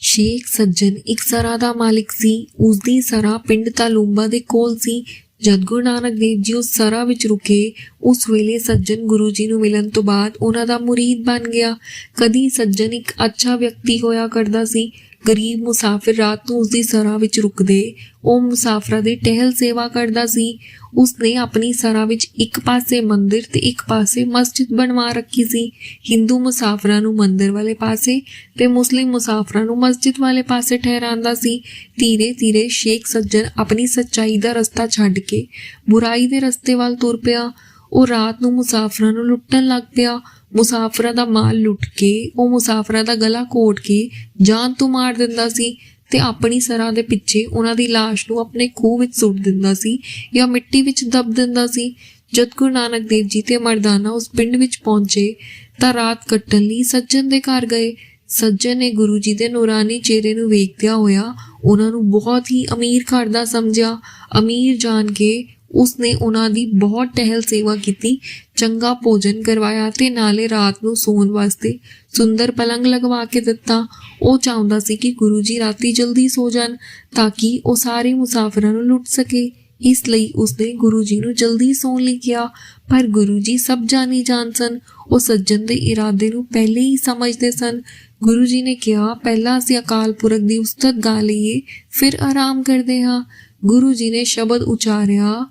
ਸ਼ੇਖ ਸੱਜਣ ਇੱਕ ਸਰਾ ਦਾ ਮਾਲਿਕ ਸੀ। ਉਸ ਦੀ ਸਰਾ ਪਿੰਡ ਤਾਲੂੰਬਾ ਦੇ ਕੋਲ ਸੀ। ਜਦ ਗੁਰੂ ਨਾਨਕ ਦੇਵ ਜੀ ਉਸ ਸਰਾ ਵਿੱਚ ਰੁਕੇ, ਉਸ ਵੇਲੇ ਸੱਜਣ ਗੁਰੂ ਜੀ ਨੂੰ ਮਿਲਣ ਤੋਂ ਬਾਅਦ ਉਹਨਾਂ ਦਾ ਮੁਰੀਦ ਬਣ ਗਿਆ। ਕਦੀ ਸੱਜਣ ਇੱਕ ਅੱਛਾ ਵਿਅਕਤੀ ਹੋਇਆ ਕਰਦਾ ਸੀ। ਗਰੀਬ ਮੁਸਾਫਿਰ ਰਾਤ ਨੂੰ ਉਸ ਦੀ ਸਰਾ ਵਿੱਚ ਰੁਕਦੇ, ਉਹ ਮੁਸਾਫਰਾਂ ਦੀ ਟਹਿਲ ਸੇਵਾ ਕਰਦਾ ਸੀ। ਉਸਨੇ ਆਪਣੀ ਸਰਾ ਵਿੱਚ ਇੱਕ ਪਾਸੇ ਮੰਦਿਰ ਤੇ ਇੱਕ ਪਾਸੇ ਮਸਜਿਦ ਬਣਵਾ ਰੱਖੀ ਸੀ। ਹਿੰਦੂ ਮੁਸਾਫਰਾਂ ਨੂੰ ਮੰਦਿਰ ਵਾਲੇ ਪਾਸੇ ਤੇ ਮੁਸਲਿਮ ਮੁਸਾਫਰਾਂ ਨੂੰ ਮਸਜਿਦ ਵਾਲੇ ਪਾਸੇ ਠਹਿਰਾਉਂਦਾ ਸੀ। ਧੀਰੇ ਧੀਰੇ ਸ਼ੇਖ ਸੱਜਣ ਆਪਣੀ ਸੱਚਾਈ ਦਾ ਰਸਤਾ ਛੱਡ ਕੇ ਬੁਰਾਈ ਦੇ ਰਸਤੇ ਵੱਲ ਤੁਰ ਪਿਆ। ਉਹ ਰਾਤ ਨੂੰ ਮੁਸਾਫਰਾਂ ਨੂੰ ਲੁੱਟਣ ਲੱਗ ਪਿਆ। ਮੁਸਾਫਰਾਂ ਦਾ ਮਾਲ ਲੁੱਟ ਕੇ, ਉਹ ਮੁਸਾਫਰਾਂ ਦਾ ਗਲਾ ਕੋਟ ਕੇ ਜਾਨ ਤੋਂ ਮਾਰ ਦਿੰਦਾ ਸੀ ਤੇ ਆਪਣੀ ਸਰਾਂ ਦੇ ਪਿੱਛੇ ਉਹਨਾਂ ਦੀ ਲਾਸ਼ ਨੂੰ ਆਪਣੇ ਖੂਹ ਵਿੱਚ ਸੁੱਟ ਦਿੰਦਾ ਸੀ ਜਾਂ ਮਿੱਟੀ ਵਿੱਚ ਦਬ ਦਿੰਦਾ ਸੀ। ਜਦ ਗੁਰੂ ਨਾਨਕ ਦੇਵ ਜੀ ਤੇ ਮਰਦਾਨਾ ਉਸ ਪਿੰਡ ਵਿੱਚ ਪਹੁੰਚੇ ਤਾਂ ਰਾਤ ਕੱਟਣ ਲਈ ਸੱਜਣ ਦੇ ਘਰ ਗਏ। ਸੱਜਣ ਨੇ ਗੁਰੂ ਜੀ ਦੇ ਨੂਰਾਨੀ ਚਿਹਰੇ ਨੂੰ ਵੇਖਦਿਆਂ ਹੋਇਆ ਉਹਨਾਂ ਨੂੰ ਬਹੁਤ ਹੀ ਅਮੀਰ ਘਰ ਦਾ ਸਮਝਿਆ। ਅਮੀਰ ਜਾਣ ਕੇ ਉਸਨੇ ਉਹਨਾਂ ਦੀ ਬਹੁਤ ਟਹਿਲ ਸੇਵਾ ਕੀਤੀ, ਚੰਗਾ ਭੋਜਨ ਕਰਵਾਇਆ ਤੇ ਨਾਲੇ ਰਾਤ ਨੂੰ ਸੌਣ ਵਾਸਤੇ ਸੁੰਦਰ ਪਲੰਗ ਲਗਵਾ ਕੇ ਦਿੱਤਾ। ਉਹ ਚਾਹੁੰਦਾ ਸੀ ਕਿ ਗੁਰੂ ਜੀ ਰਾਤੀ ਜਲਦੀ ਸੋ ਜਾਣ ਤਾਂ ਕਿ ਉਹ ਸਾਰੇ ਮੁਸਾਫਰਾਂ ਨੂੰ ਲੁੱਟ ਸਕੇ। ਇਸ ਲਈ ਉਸਨੇ ਗੁਰੂ ਜੀ ਨੂੰ ਜਲਦੀ ਸੌਣ ਲਈ ਕਿਹਾ, ਪਰ ਗੁਰੂ ਜੀ ਸਭ ਜਾਣੀ ਜਾਣ ਸਨ। ਉਹ ਸੱਜਣ ਦੇ ਇਰਾਦੇ ਨੂੰ ਪਹਿਲੇ ਹੀ ਸਮਝਦੇ ਸਨ। ਗੁਰੂ ਜੀ ਨੇ ਕਿਹਾ, ਪਹਿਲਾਂ ਅਸੀਂ ਅਕਾਲ ਪੁਰਖ ਦੀ ਉਸਤਤ ਗਾ ਲਈਏ, ਫਿਰ ਆਰਾਮ ਕਰਦੇ ਹਾਂ। ਗੁਰੂ ਜੀ ਨੇ ਸ਼ਬਦ ਉਚਾਰਿਆ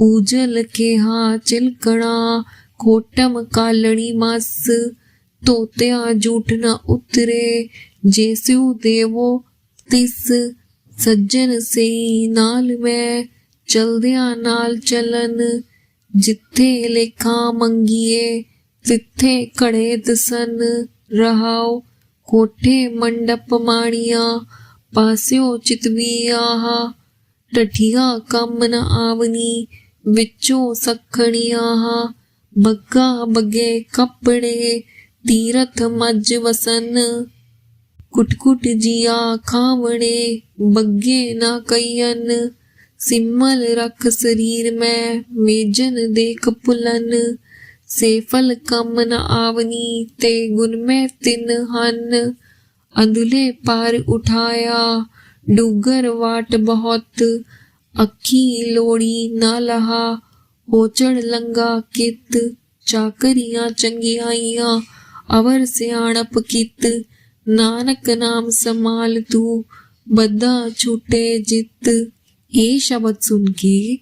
ਉਜਲ ਕੇ ਹਾਂ ਚਿਲਕਣਾ, ਕੋਟਮ ਕਾਲਣੀ ਮਸ ਤੋਤਿਆਂ ਝੂਠ ਨਾ ਉਤਰੇ ਜੇਸੂ ਦੇਵੋ ਤਿਸ, ਸੱਜਣ ਸਈ ਨਾਲ ਮੈਂ, ਚਲਦਿਆਂ ਨਾਲ ਚਲਨ, ਜਿੱਥੇ ਲੇਖਾਂ ਮੰਗੀਏ, ਤਿੱਥੇ ਘੜੇ ਦਸਨ ਰਹਾਓ ਕੋਠੇ ਮੰਡਪ ਮਾਣੀਆਂ, ਪਾਸਿਓ ਚਿਤਵੀ ਆਹਾ ਟਠੀਆਂ ਕੰਮ ਨ ਆਵਨੀ ਵਿੱਚੋਂ ਸਖਣੀਆਂ ਬੱਗਾ ਬੱਗੇ ਕੱਪੜੇ, ਤੀਰਥ ਮੱਜ ਵਸਨ। ਕੁਟਕੁਟ ਜੀਆ ਖਾਵਣੇ, ਬੱਗੇ ਨਾ ਕਈਨ ਸਿਮਲ ਰਖ ਸਰੀਰ ਮੈਂ, ਮੇਜਨ ਦੇਖ ਪੁਲਨ। ਸੇਫਲ ਕੰਮ ਨ ਆਵਨੀ ਤੇ ਗੁਣ ਮੈਂ ਤਿਨ ਹਨ। ਅੰਦੁਲੇ ਪਾਰ ਉਠਾਇਆ, ਡੂਗਰ ਵਾਟ ਬਹੁਤ। ਅੱਖੀ ਲੋੜੀ ਨਾ ਲਹਾ ਹੋਚੜ ਲੰਗਾ ਕਿਤ, ਚਾਕਰੀਆਂ ਚੰਗਿਆਈਆਂ ਅਵਰ ਸਿਆਣਪ ਕਿਤ, ਨਾਨਕ ਨਾਮ ਸਮਾਲ ਤੂੰ ਬੱਦਾ ਛੁਟੇ ਜਿੱਤ। ਇਹ ਸ਼ਬਦ ਸੁਣ ਕੇ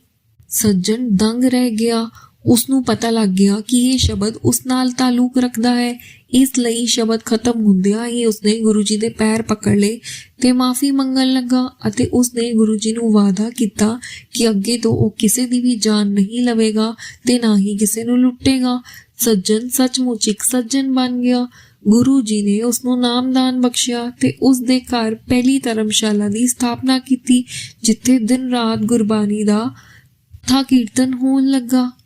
ਸੱਜਣ ਦੰਗ ਰਹਿ ਗਿਆ ਉਸ ਨੂੰ ਪਤਾ ਲੱਗ ਗਿਆ ਕਿ ਇਹ ਸ਼ਬਦ ਉਸ ਨਾਲ ਤਾਲੁਕ ਰੱਖਦਾ ਹੈ। ਇਸ ਲਈ ਸ਼ਬਦ ਖਤਮ ਹੁੰਦਿਆਂ ਹੀ ਉਸਨੇ ਗੁਰੂ ਜੀ ਦੇ ਪੈਰ ਪਕੜ ਲਏ ਤੇ ਮਾਫੀ ਮੰਗਣ ਲੱਗਾ ਅਤੇ ਉਸਨੇ ਗੁਰੂ ਜੀ ਨੂੰ ਵਾਅਦਾ ਕੀਤਾ ਕਿ ਅੱਗੇ ਤੋਂ ਉਹ ਕਿਸੇ ਦੀ ਵੀ ਜਾਨ ਨਹੀਂ ਲਵੇਗਾ ਤੇ ਨਾ ਹੀ ਕਿਸੇ ਨੂੰ ਲੁੱਟੇਗਾ। ਸੱਜਣ ਸੱਚਮੁੱਚ ਇੱਕ ਸੱਜਣ ਬਣ ਗਿਆ। ਗੁਰੂ ਜੀ ਨੇ ਉਸ ਨੂੰ ਨਾਮਦਾਨ ਬਖਸ਼ਿਆ ਤੇ ਉਸ ਦੇ ਘਰ ਪਹਿਲੀ ਧਰਮਸ਼ਾਲਾ ਦੀ ਸਥਾਪਨਾ ਕੀਤੀ, ਜਿੱਥੇ ਦਿਨ ਰਾਤ ਗੁਰਬਾਣੀ ਦਾ ਥਾ ਕੀਰਤਨ ਹੋਣ ਲੱਗਾ।